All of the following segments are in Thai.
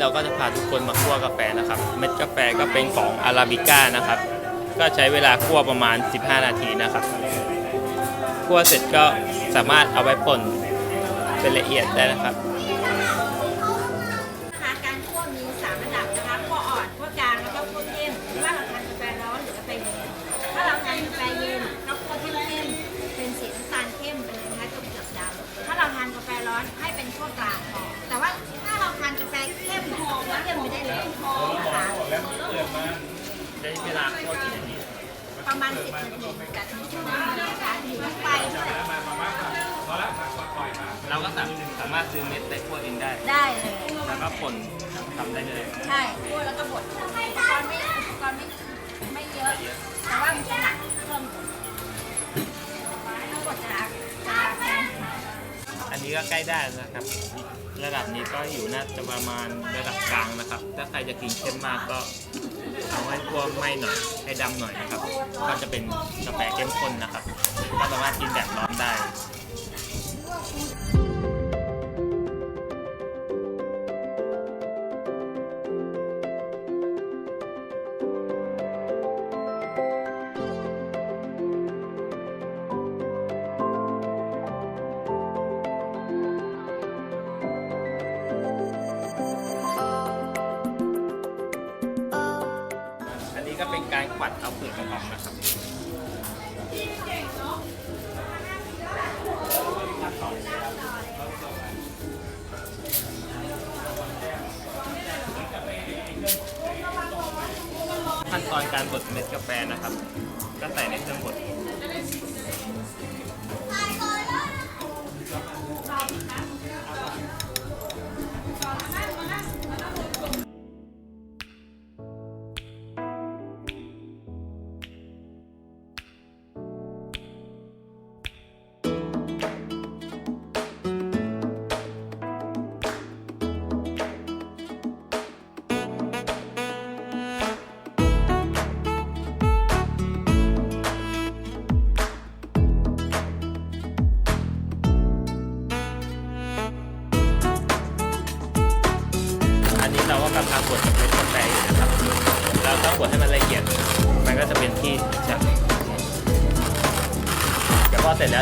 เราก็จะพาทุกคนมาคั่วกาแฟนะครับ เม็ดกาแฟก็เป็นของอาราบิก้านะครับ ก็ใช้เวลาคั่วประมาณ 15 นาทีนะครับ คั่วเสร็จก็สามารถเอาไว้ป่นเป็นละเอียดได้นะครับ ใช้เวลาคั่วกี่นาทีประมาณ10นาทีแต่ต้องช่วยนะคะอยู่ที่ไฟด้วยเราก็สามสามารถซื้อเม็ดไปคั่วเองได้ได้เลยแล้วก็ป่นทำได้เลย ใช่คั่วแล้วก็บดอุปกรณ์ไม่อุปกรณ์ไม่ไม่เยอะแต่ว่ามันจะหนักเพิ่มทั้งหมดจะจะแพงอันนี้ก็ใกล้ได้แล้วนะครับ ระดับนี้ก็อยู่น่าจะประมาณระดับกลางนะครับ ถ้าใครจะกินเข้มมากก็ ให้คั่วไหม้หน่อยให้ดำหน่อยนะครับ ก็จะเป็นกาแฟเข้มข้นนะครับ ก็สามารถกินแบบร้อนได้าเปลือกมันออกนะครับขั้นตอนการบดเม็ดกาแฟนะครับ ก็ใส่ในเครื่องบด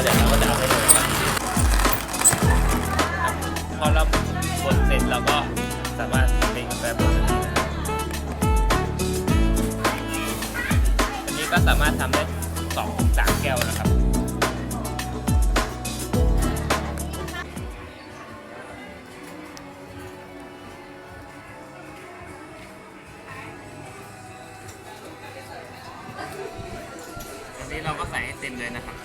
ดี๋ยวเราก็จะเอาไปเลยครับพอเราบดเสร็จเราก็สามารถเป็นกาแฟบดได้นะอันนี้ก็สามารถทำได้สองถึงสามแก้วนะครับอันนี้เราก็ใส่ให้เต็มเลยนะครับ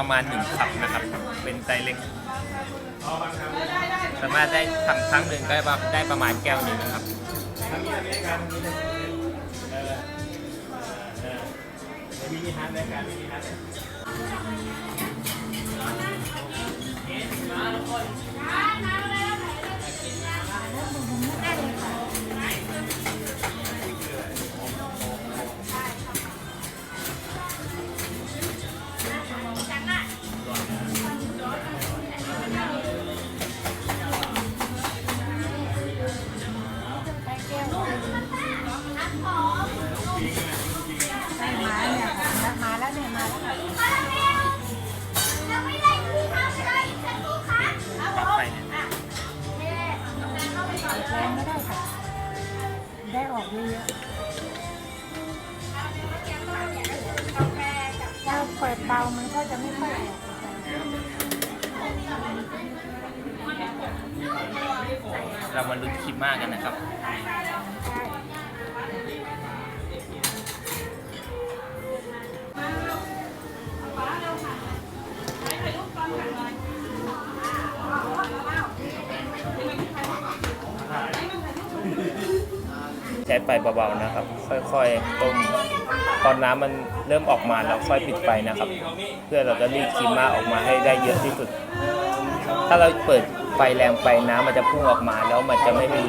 ประมาณหนึ่งคับนะครับ เป็นไซส์เล็ก สามารถได้ทำครั้งหนึ่งก็ได้ประมาณแก้วหนึ่งนะครับมินิฮาร์ดรายการมินิฮาร์ด เรามาลุ้นคลิปมากกันนะครับใช้ไฟเบาๆนะครับ ค่อยๆต้มตอนน้ำมันเริ่มออกมาเราค่อยปิดไฟนะครับ เพื่อเราจะรีดครีมมาออกมาให้ได้เยอะที่สุด ถ้าเราเปิด ไฟแรงไปน้ำมันจะพุ่งออกมาแล้วมันจะไม่มี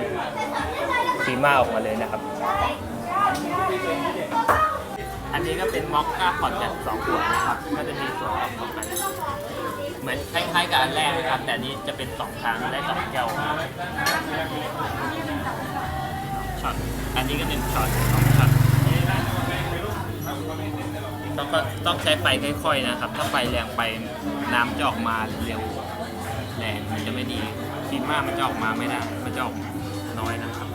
ครีมาออกมาเลยนะครับ อันนี้ก็เป็นม็อกก้าพอตแบบสองหัวนะครับ ก็จะมีส่วนประกอบกันเหมือนคล้ายๆกับอันแรกนะครับ แต่อันนี้จะเป็นสองทางได้สองแก้วช็อตอันนี้ก็เป็นช็อตสองช็อตต้องต้องใช้ไฟค่อยๆนะครับ ถ้าไฟแรงไปน้ำจะออกมาเร็ว แรงมันจะไม่ดีคิดมากมันจะออกมาไม่ได้ มันจะออกน้อยนะครับ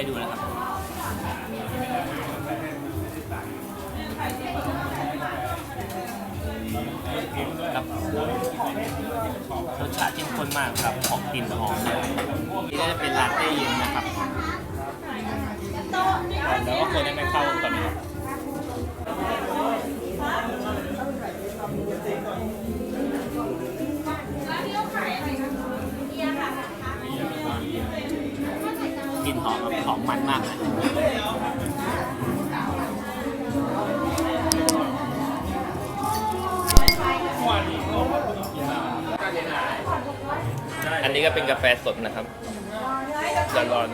ลองชิมให้ดูนะครับครับรสชาติเข้มข้นมากครับหอมกลิ่นหอมเลยนี่ก็จะเป็นลาเต้เย็นนะครับแล้วก็คนให้มันเข้ากันก่อนน ลิ่นหอมแบบหอมมันมากเลยอันนี้ก็เป็นกาแฟสดนะครับร้อน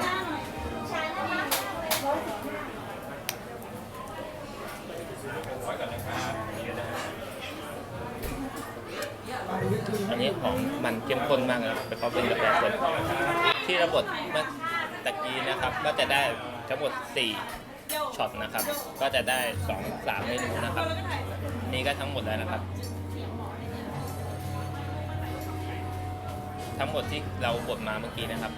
อันนี้หอมมันเข้มข้นมากนะเพราะเป็นกาแฟสดที่ระบดเมื่อ ตะกี้นะครับ ก็จะได้ทั้งหมด 4ช็อตนะครับ ก็จะได้ 2 3เมนูนะครับ นี่ก็ทั้งหมดแล้วนะครับ ทั้งหมดที่เราบดมาเมื่อกี้นะครับ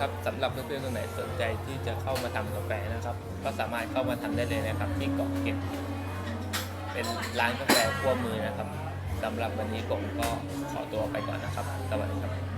ครับสำหรับเพื่อนๆคนไหนสนใจที่จะเข้ามาทำกาแฟนะครับ ก็สามารถเข้ามาทำได้เลยนะครับ ที่เกาะเก็บ เป็นร้านกาแฟขั้วมือนะครับสำหรับวันนี้ผมก็ขอตัวไปก่อนนะครับ สวัสดีครับ